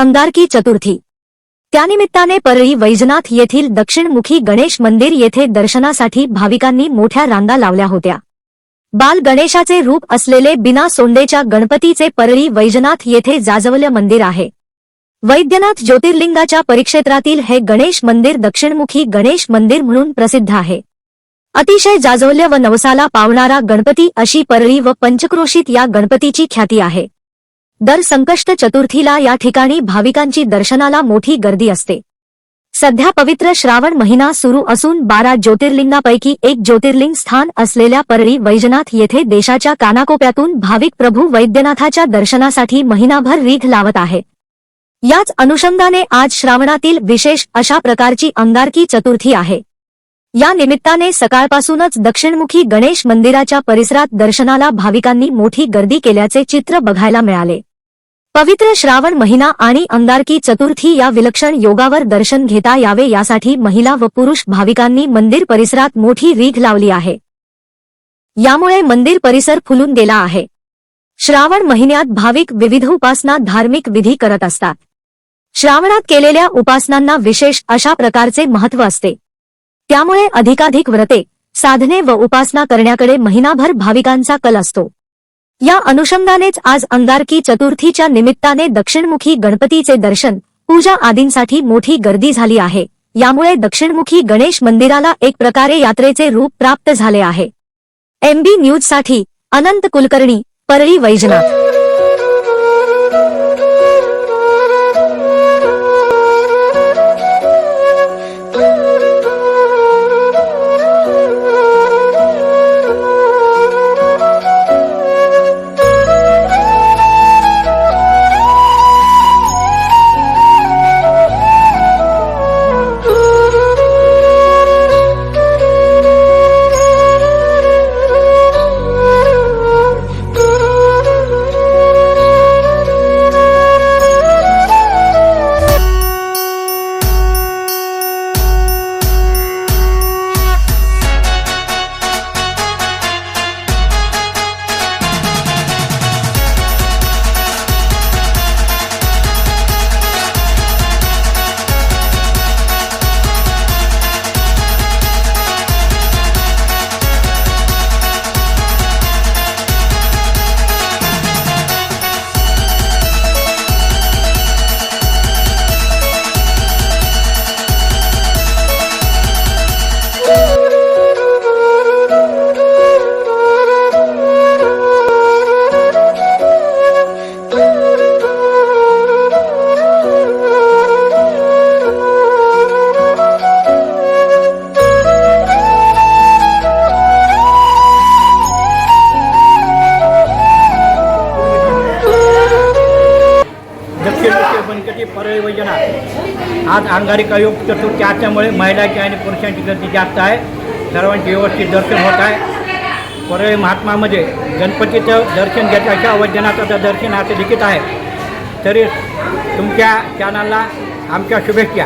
अंगारकी चतुर्थी. त्यानिमित्ताने परळी वैजनाथ येथील दक्षिणमुखी गणेश मंदिर येथे दर्शनासाठी भाविकांनी मोठ्या रांगा लावल्या होत्या. बाल गणेशाचे रूप असलेले बिना सोंडेच्या गणपतीचे परळी वैजनाथ येथे जाजवलं मंदिर आहे. वैद्यनाथ ज्योतिर्लिंगाच्या परिक्षेत्रातील हे गणेश मंदिर दक्षिणमुखी गणेश मंदिर म्हणून प्रसिद्ध आहे. अतिशय जाजवल्य व नवसाला पावणारा गणपती अशी परळी व पंचक्रोशीत या गणपतीची ख्याती आहे. दर संकष्ट चतुर्थीला या ठिकाणी भाविकांची दर्शनाला मोठी गर्दी असते. सध्या पवित्र श्रावण महिना सुरू असून बारा ज्योतिर्लिंगापैकी एक ज्योतिर्लिंग स्थान असलेल्या परळी वैजनाथ येथे देशाच्या कानाकोप्यातून भाविक प्रभू वैद्यनाथाच्या दर्शनासाठी महिनाभर रीघ लावत आहे. याच अनुषंगाने आज श्रावणातील विशेष अशा प्रकारची अंगारकी चतुर्थी आहे. या निमित्ताने सकाळपासूनच दक्षिणमुखी गणेश मंदिराच्या परिसरात दर्शनाला भाविकांनी मोठी गर्दी केल्याचे चित्र बघायला मिळाले. पवित्र श्रावण महिना आणि अंगारकी चतुर्थी या विलक्षण योगावर दर्शन घेता यावे यासाठी महिला व पुरुष भाविकांनी मंदिर परिसरात मोठी रीघ लावली आहे. यामुळे मंदिर परिसर फुलून गेला आहे. श्रावण महिन्यात भाविक विविध उपासना धार्मिक विधी करत असतात. श्रावणात केलेल्या उपासनांना विशेष अशा प्रकारचे महत्त्व असते. त्यामुळे अधिकाधिक व्रते साधने व उपासना करण्याकडे महिनाभर भाविकांचा कल असतो. या अनुषंगानेच आज अंगारकी चतुर्थीच्या निमित्ताने दक्षिणमुखी गणपतीचे दर्शन पूजा आदींसाठी मोठी गर्दी झाली आहे. यामुळे दक्षिणमुखी गणेश मंदिराला एक प्रकारे यात्रेचे रूप प्राप्त झाले आहे. एमबी न्यूजसाठी अनंत कुलकर्णी परळी वैजनाथ. दक्षिणमुखी गणपती परळी आज अंगारिक आयोग चतुर्थी असल्यामुळे महिलांची आणि पुरुषांची गर्दी जास्त आहे. सर्वांचे व्यवस्थित दर्शन होत आहे. परळी महात्मामध्ये गणपतीचं दर्शन घेतल्याच्या वजनाचं दर्शन असं लिखित आहे. तरी तुमच्या चॅनलला आमच्या शुभेच्छा.